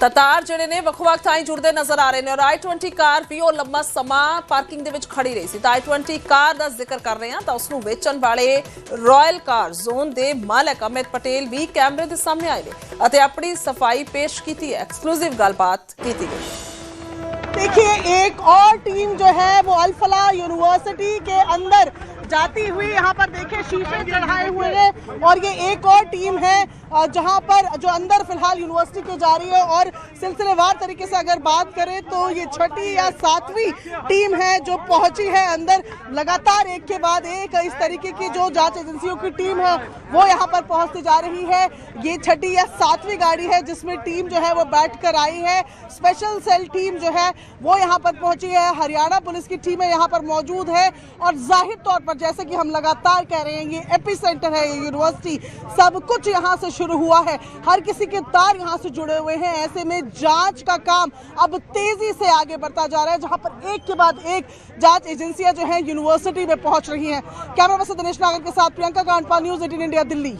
ਤਤਾਰ ਜਿਹੜੇ ਨੇ ਵੱਖ-ਵੱਖ ਥਾਈਂ ਜੁੜਦੇ ਨਜ਼ਰ ਆ ਰਹੇ ਨੇ ਔਰ i20 ਕਾਰ ਵੀ ਉਹ ਲੰਮਾ ਸਮਾਂ ਪਾਰਕਿੰਗ ਦੇ ਵਿੱਚ ਖੜੀ ਰਹੀ ਸੀ ਤਾਂ i20 ਕਾਰ ਦਾ ਜ਼ਿਕਰ ਕਰ ਰਹੇ ਹਾਂ ਤਾਂ ਉਸ ਨੂੰ ਵੇਚਣ ਵਾਲੇ ਰਾਇਲ ਕਾਰ ਜ਼ੋਨ ਦੇ ਮਾਲਕ ਅਮਿਤ ਪਟੇਲ ਵੀ ਕੈਮਰੇ ਦੇ ਸਾਹਮਣੇ ਆਏ ਨੇ ਅਤੇ ਆਪਣੀ ਸਫਾਈ ਪੇਸ਼ ਕੀਤੀ ਹੈ ਐਕਸਕਲੂਸਿਵ ਗੱਲਬਾਤ ਕੀਤੀ ਗਈ देखिए एक और टीम जो है वो अल्फला यूनिवर्सिटी के अंदर जाती हुई यहाँ पर देखे शीशे चढ़ाए हुए हैं और ये एक और टीम है अ, जहाँ पर जो अंदर फ़िलहाल यूनिवर्सिटी के जा रही है और सिलसिलेवार तरीके से अगर बात करें तो ये छठी या सातवीं टीम है जो पहुँची है अंदर। लगातार एक के बाद एक इस तरीके की जो जाँच एजेंसियों की टीम है, वो यहाँ पर पहुँचती जा रही है। ये छठी या सातवीं गाड़ी है जिसमें टीम जो है वो बैठ कर आई है। स्पेशल सेल टीम जो है, वो यहाँ पर पहुँची है। हरियाणा पुलिस की टीमें यहाँ पर मौजूद है और ज़ाहिर तौर पर जैसे कि हम लगातार कह रहे हैं, ये एपी सेंटर है ये यूनिवर्सिटी सब कुछ यहाँ से शुरू हुआ है। हर किसी के तार यहाँ से जुड़े हुए हैं। ऐसे में जाँच का काम अब तेज़ी से आगे बढ़ता जा रहा है, जहाँ पर एक के बाद एक जाँच एजेंसियाँ जो है, यूनिवर्सिटी में पहुँच रही है। कैमरा पर्सन दिनेश नागर के साथ Priyanka Kandpal news eighteen India, Delhi.